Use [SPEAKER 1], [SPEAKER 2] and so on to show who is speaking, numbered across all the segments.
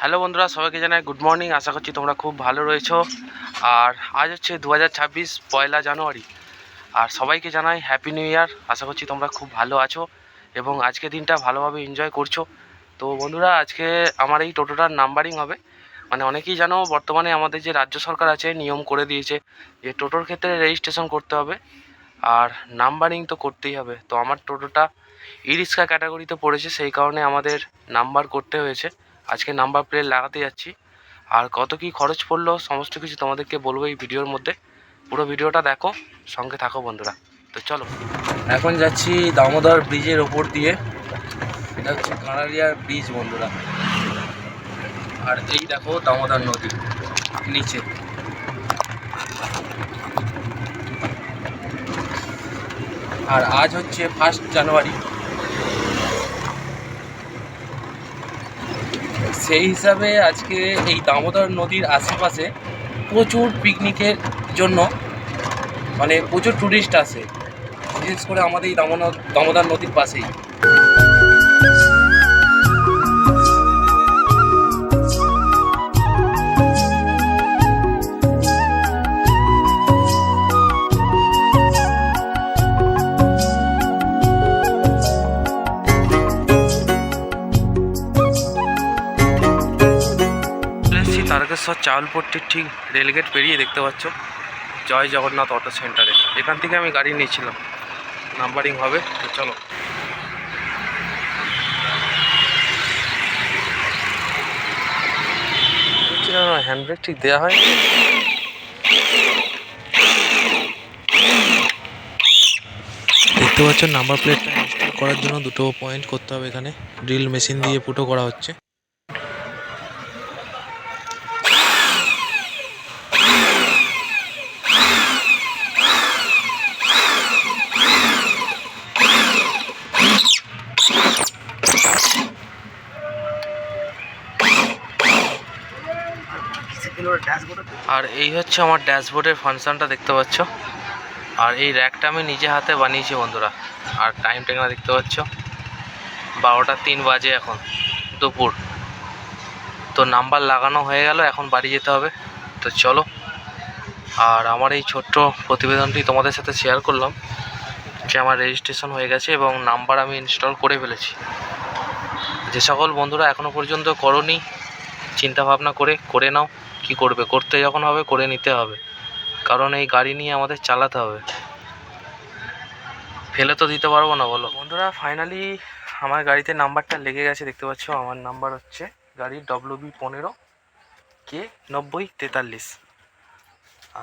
[SPEAKER 1] Hello বন্ধুরা, সবাইকে জানাই গুড মর্নিং আশা করছি তোমরা খুব ভালো রয়েছো। আর আজ হচ্ছে দু হাজার ছাব্বিশ, পয়লা জানুয়ারি। আর সবাইকে জানাই হ্যাপি নিউ ইয়ার আশা করছি তোমরা খুব ভালো আছো এবং আজকে দিনটা ভালোভাবে এনজয় করছ। তো বন্ধুরা, আজকে আমার এই টোটোটার নাম্বারিং হবে। মানে অনেকেই জানো, বর্তমানে আমাদের যে রাজ্য সরকার আছে, নিয়ম করে দিয়েছে যে টোটোর ক্ষেত্রে রেজিস্ট্রেশন করতে হবে। আর নাম্বারিং তো করতেই হবে। তো আমার টোটোটা ই রিক্সা ক্যাটাগরিতে পড়েছে, সেই কারণে আমাদের নাম্বার করতে হয়েছে। আজকে নাম্বার প্লেট লাগাতে যাচ্ছি। আর কত কি খরচ পড়ল, সমস্ত কিছু তোমাদেরকে বলব এই ভিডিওর মধ্যে। পুরো ভিডিওটা দেখো, সঙ্গে থাকো বন্ধুরা। তো চলো, এখন যাচ্ছি দামোদর ব্রিজের ওপর দিয়ে। এটা হচ্ছে কানাড়িয়ার ব্রিজ বন্ধুরা। আর এই দেখো দামোদর নদী, নিচে। আর আজ হচ্ছে ফার্স্ট জানুয়ারি সেই হিসাবে আজকে এই দামোদর নদীর আশেপাশে প্রচুর পিকনিকের জন্য মানে প্রচুর টুরিস্ট আসে। বিশেষ করে আমাদের এই দামোদর দামোদর নদীর পাশেই। তারকেশ্বর চাউলপট্টির ঠিক রেলগেট পেরিয়ে দেখতে পাচ্ছ জয় জগন্নাথ অটো সেন্টারে এখান থেকে আমি গাড়ি নিয়েছিলাম নাম্বারিং হবে তো চলো হ্যান্ডব্রেক ঠিক দেওয়া হয় দেখতে পাচ্ছ নাম্বার প্লেটটা ইনস্টল করার জন্য দুটো পয়েন্ট করতে হবে এখানে ড্রিল মেশিন দিয়ে ফুটো করা হচ্ছে আর এই হচ্ছে আমার ড্যাশবোর্ডের ফাংশনটা দেখতে পাচ্ছ। আর এই র্যাকটা আমি নিজে হাতে বানিয়েছি বন্ধুরা। আর টাইম টেকনা দেখতে পাচ্ছ। বারোটা তিন বাজে এখন, দুপুর। তো নাম্বার লাগানো হয়ে গেল, এখন বাড়ি যেতে হবে। তো চলো। আর আমার এই ছোট্ট প্রতিবেদনটি তোমাদের সাথে শেয়ার করলাম, যে আমার রেজিস্ট্রেশন হয়ে গেছে এবং নাম্বার আমি ইনস্টল করে ফেলেছি। যে সকল বন্ধুরা এখনও পর্যন্ত করনি চিন্তা ভাবনা করে করে নাও কি করবে। করতে যখন হবে, করে নিতে হবে। কারণ এই গাড়ি নিয়ে আমাদের চালাতে হবে। ফেলে তো দিতে পারব না, বলো। বন্ধুরা ফাইনালি আমার গাড়িতে নাম্বারটা লেগে গেছে, দেখতে পাচ্ছ? আমার নাম্বার হচ্ছে গাড়ির ডব্লিউ বি পনেরো কে নব্বই তেতাল্লিশ।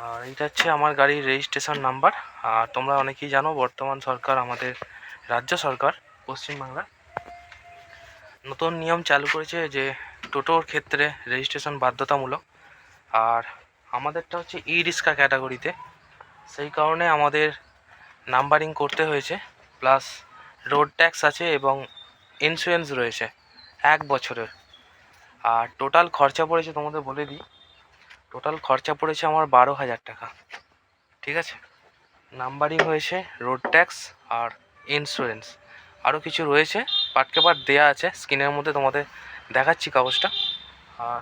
[SPEAKER 1] আর এটা হচ্ছে আমার গাড়ির রেজিস্ট্রেশন নাম্বার আর তোমরা অনেকেই জানো, বর্তমান সরকার আমাদের, রাজ্য সরকার পশ্চিমবাংলা নতুন নিয়ম চালু করেছে যে টোটোর ক্ষেত্রে রেজিস্ট্রেশন বাধ্যতামূলক। আর আমাদেরটা হচ্ছে ই রিক্সা ক্যাটাগরিতে সেই কারণে আমাদের নাম্বারিং করতে হয়েছে প্লাস রোড ট্যাক্স আছে এবং ইন্স্যুরেন্স রয়েছে এক বছরের। আর টোটাল খরচা পড়েছে তোমাদের বলে দিই টোটাল খরচা পড়েছে আমার বারো হাজার টাকা। ঠিক আছে? নাম্বারিং হয়েছে রোড ট্যাক্স আর ইন্স্যুরেন্স আরও কিছু রয়েছে পার্ট পেপার দেওয়া আছে স্ক্রিনের মধ্যে তোমাদের দেখাচ্ছি কাগজটা। আর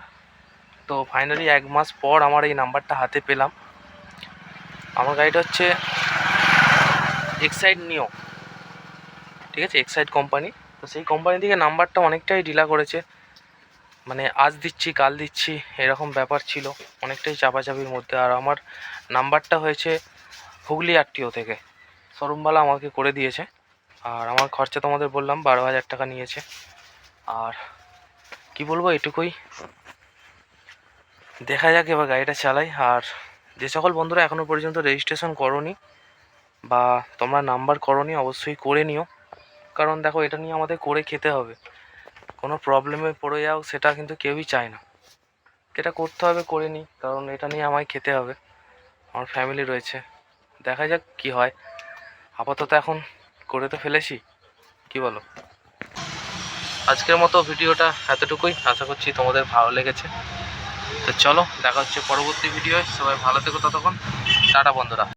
[SPEAKER 1] তো ফাইনালি এক মাস পর আমার এই নাম্বারটা হাতে পেলাম। আমার গাড়িটা হচ্ছে এক্সাইড নিও ঠিক আছে এক্সাইড কোম্পানি তো সেই কোম্পানি থেকে নাম্বারটা অনেকটাই ডিলা করেছে। মানে আজ দিচ্ছি, কাল দিচ্ছি, এরকম ব্যাপার ছিল। অনেকটাই চাপাচাপির মধ্যে। আর আমার নাম্বারটা হয়েছে হুগলি আরটিও থেকে। শোরুমওয়ালা আমাকে করে দিয়েছে। আর আমার খরচা তোমাদের বললাম, বারো হাজার টাকা নিয়েছে। আর কি বলব এটুকুই? দেখা যাক এবার গাড়িটা চালাই। আর যে সকল বন্ধুরা এখনও পর্যন্ত রেজিস্ট্রেশন করনি বা তোমরা নাম্বার করনি, অবশ্যই করে নিও। কারণ দেখো, এটা নিয়ে আমাদের করে খেতে হবে। কোনো প্রবলেমে পড়ে যাও, সেটা কিন্তু কেউই চায় না। এটা করতে হবে, করে নিই। কারণ এটা নিয়ে আমায় খেতে হবে। আমার ফ্যামিলি রয়েছে। দেখা যাক কি হয়। আপাতত এখন করে তো ফেলেছি। কি বলো? আজকের মতো ভিডিওটা এতটুকুই। আশা করছি তোমাদের ভালো লেগেছে। তো চলো, দেখা হচ্ছে পরবর্তী ভিডিওয়। সবাই ভালো থেকো ততক্ষণ। টাটা বন্ধুরা।